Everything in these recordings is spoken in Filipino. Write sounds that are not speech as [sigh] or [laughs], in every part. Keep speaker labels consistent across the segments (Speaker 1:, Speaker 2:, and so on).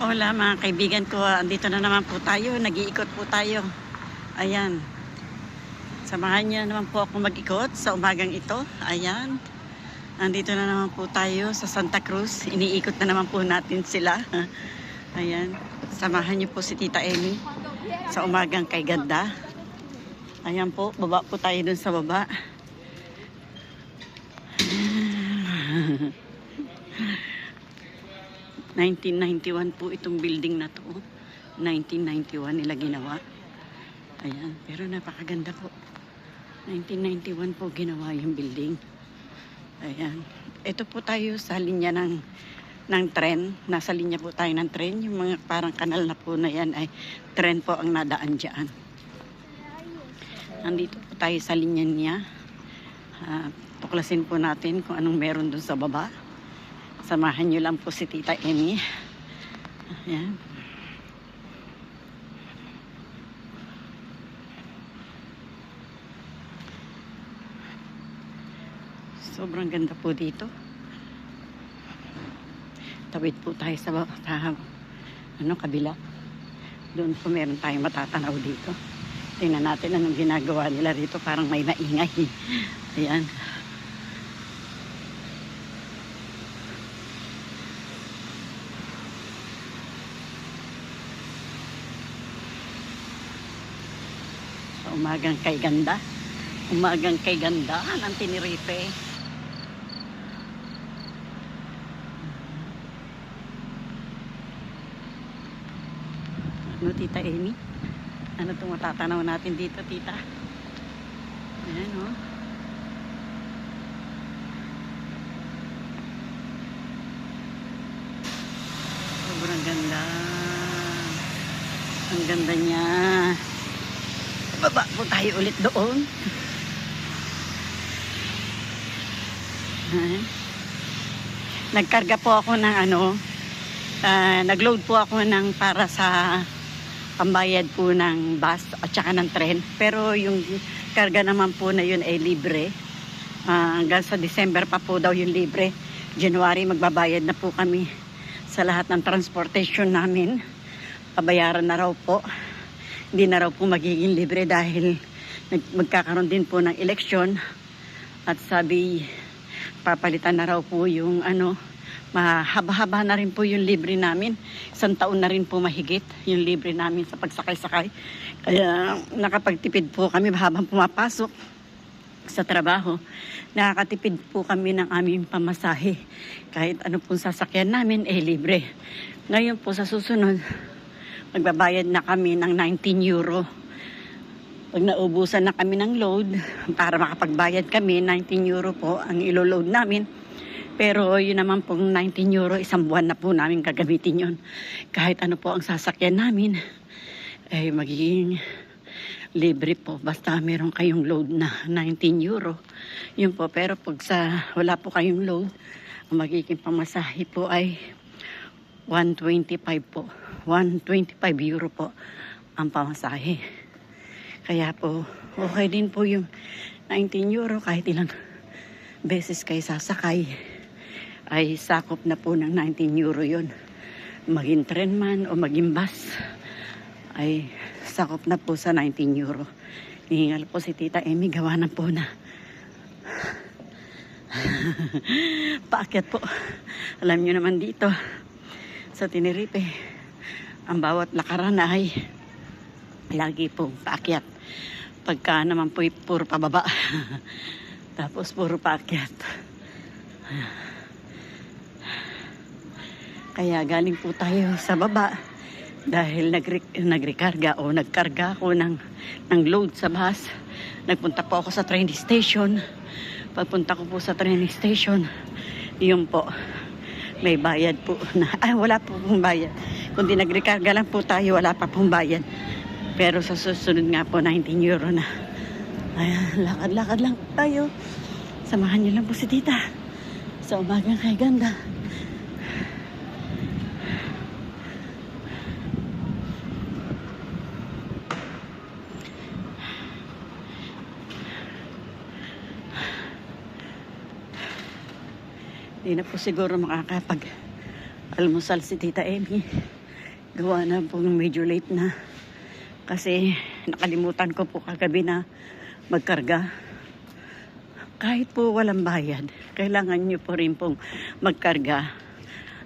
Speaker 1: Hola mga kaibigan ko, andito na naman po tayo, nag-iikot po tayo. Ayan. Samahan niyo naman po ako mag-ikot sa umagang ito. Ayan. Andito na naman po tayo sa Santa Cruz. Iniikot na naman po natin sila. [laughs] Ayan. Samahan niyo po si Tita Amy sa umagang kay ganda. Ayan po, baba po tayo dun sa baba. 1991 po itong building na to. 1991 nila ginawa. Ayan, pero napakaganda po. 1991 po ginawa yung building. Ayan. Ito po tayo sa linya ng ng tren. Nasa linya po tayo ng tren. Yung mga parang kanal na po na yan ay tren po ang nadaan dyan. Nandito po tayo sa linya niya. Ah, tuklasin po natin kung anong meron dun sa baba. Samahan nyo lang po si Tita Amy. Ayan. Sobrang ganda po dito. Tawid po tayo sa, sa ano, kabila. Doon po meron tayong matatanaw dito. Tingnan natin anong ginagawa nila rito. Parang may maingay. Ayan. Sa umagang kay ganda. Umagang kay ganda ng Tinerife. Ano, Tita Amy? Ano itong matatanaw natin dito, Tita? Ayan, oh. Sobrang ganda. Ang ganda niya. Baba po tayo ulit doon. Ayan. Nagkarga po ako ng ano, ah, nagload po ako ng para sa pambayad po ng bus at saka ng tren. Pero yung karga naman po na yun ay libre. Ah, hanggang sa December pa po daw yung libre. January magbabayad na po kami sa lahat ng transportation namin. Pabayaran na raw po. Hindi na raw po magiging libre dahil magkakaroon din po ng eleksyon. At sabi, papalitan na raw po yung ano, mahaba-haba na rin po yung libre namin. Isang taon na rin po mahigit yung libre namin sa pagsakay-sakay. Kaya nakapagtipid po kami habang pumapasok sa trabaho. Nakakatipid po kami ng aming pamasahe. Kahit ano pong sasakyan namin, eh libre. Ngayon po sa susunod, magbabayad na kami ng 19 euro. Pag naubusan na kami ng load, para makapagbayad kami, 19 euro po ang ilo-load namin. Pero yun naman pong 19 euro, isang buwan na po namin gagamitin yun. Kahit ano po ang sasakyan namin, eh magiging libre po. Basta meron kayong load na 19 euro. Yun po. Pero pag sa wala po kayong load, ang magiging pamasahe po ay 125 po. 125 euro po ang pamasahe. Kaya po, okay din po yung 19 euro kahit ilang beses kayo sasakay ay sakop na po ng 19 euro yun. Maging tren man o maging bus ay sakop na po sa 19 euro. Hihingal po si Tita Emmy, gawa na po na. [laughs] Paakyat po. Alam nyo naman dito sa Tenerife, ang bawat lakaran ay lagi pong paakyat. Pagka naman po puro pababa. [laughs] Tapos puro paakyat. Kaya galing po tayo sa baba dahil nagre nagrekarga o nagkarga ako ng, ng load sa bus. Nagpunta po ako sa train station. Pagpunta ko po sa train station, yun po, may bayad po na, [laughs] ay wala po pong bayad. Kundi nagrekarga lang po tayo, wala pa pong bayad. Pero sa susunod nga po, 19 euro na. Ayan, lakad-lakad lang tayo. Samahan niyo lang po si tita. Sa umagang kay ganda. Hindi na po siguro makakapag almusal si Tita Amy. Gawa na po medyo late na. Kasi nakalimutan ko po kagabi na magkarga. Kahit po walang bayad, kailangan nyo po rin pong magkarga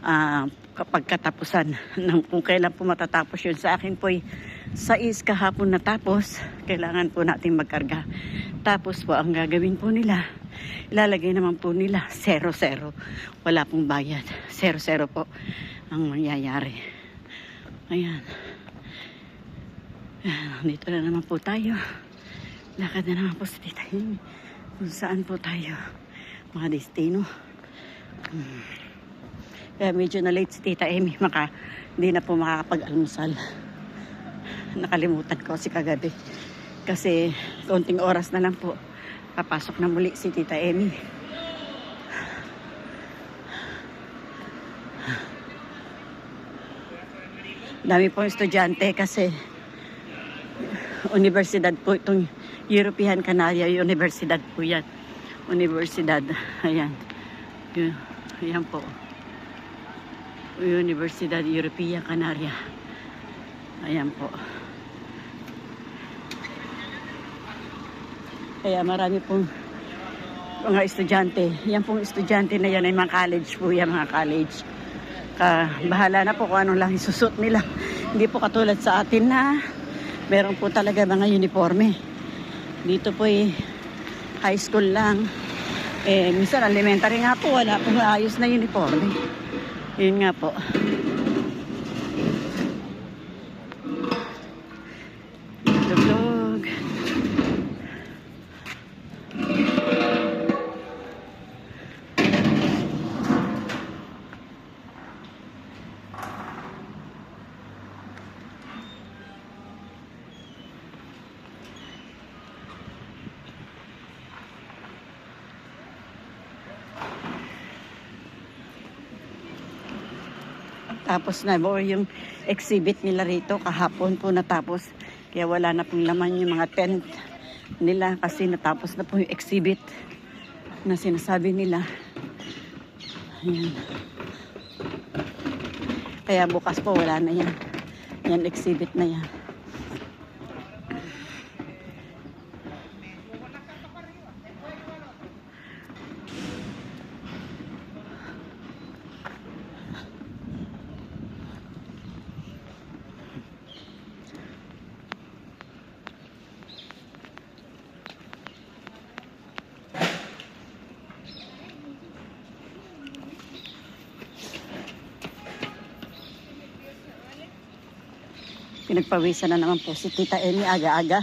Speaker 1: ah, kapag katapusan ng kung kailan po matatapos yun. Sa akin po sa is kahapon natapos, kailangan po natin magkarga. Tapos po ang gagawin po nila, ilalagay naman po nila zero-zero. Wala pong bayad. Zero-zero po ang mangyayari. Ayan. Ayan, Dito na naman po tayo. Lakad na naman po sa Tita Amy. Kung saan po tayo. Mga destino. Hmm. Kaya medyo na late si Tita Amy. Maka, hindi na po makakapag-almusal. Nakalimutan ko si kagabi. Kasi konting oras na lang po. Papasok na muli si Tita Amy. Dami pong estudyante kasi universidad po itong European Canaria Universidad po yan. Universidad. Ayan. Ayan po. Universidad Europea Canaria. Ayan po. Kaya marami pong mga estudyante. Yan pong estudyante na yan ay mga college po yan, mga college. Ka, bahala na po kung anong lang isusot nila. [laughs] Hindi po katulad sa atin na meron po talaga mga uniforme. Dito po ay high school lang. Eh, minsan elementary nga po, wala pong ayos na uniforme. Yun nga po. Tapos na po yung exhibit nila rito kahapon po natapos. Kaya wala na pong laman yung mga tent nila kasi natapos na po yung exhibit na sinasabi nila. Ayan. Kaya bukas po wala na yan. Yan exhibit na yan. Pinagpawisan na naman po si Tita Emi aga-aga.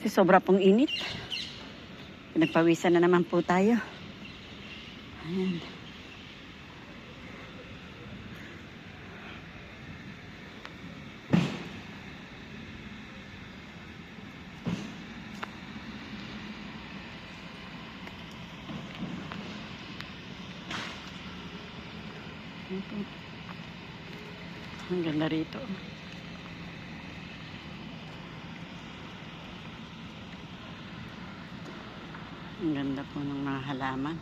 Speaker 1: Si sobra pong init. Pinagpawisan na naman po tayo. Ayan. Ang ganda rito. Ang ganda po ng mga halaman.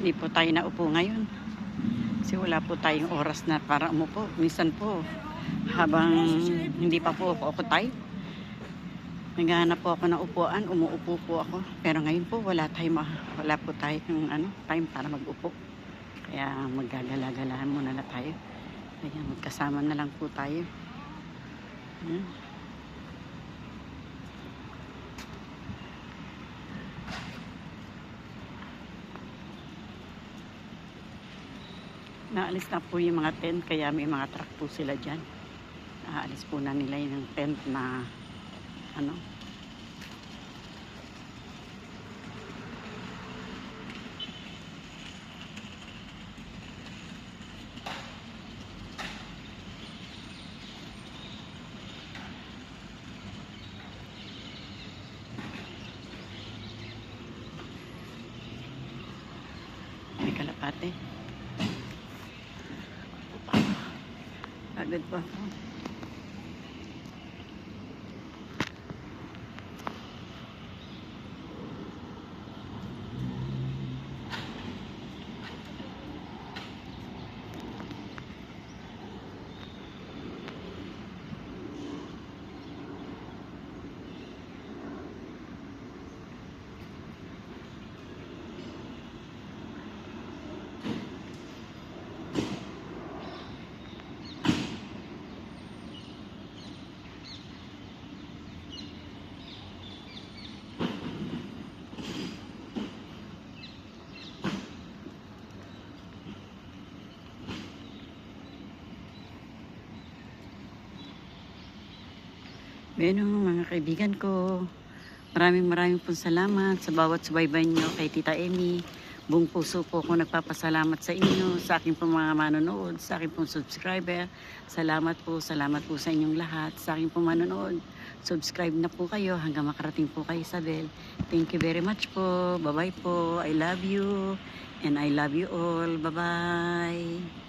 Speaker 1: Hindi po tayo naupo ngayon. Kasi wala po tayong oras na para umupo. Minsan po, habang hindi pa po ako, ako tayo, naghahanap po ako ng upuan, umuupo po ako. Pero ngayon po, wala, tayo, ma- wala po tayong ano, time para mag-upo. Kaya maggagala-galahan muna na tayo. Kaya magkasama na lang po tayo. Ayan. Naalis na po yung mga tent kaya may mga truck po sila dyan. Naalis po na nila yung tent na ano. May kalapate. Ako. Bueno, mga kaibigan ko, maraming maraming pong salamat sa bawat subaybay nyo kay Tita Emmy. Buong puso po ako nagpapasalamat sa inyo, sa aking pong mga manonood, sa aking pong subscriber. Salamat po, salamat po sa inyong lahat, sa aking pong manonood. Subscribe na po kayo hanggang makarating po kay Isabel. Thank you very much po. Bye-bye po. I love you. And I love you all. Bye-bye.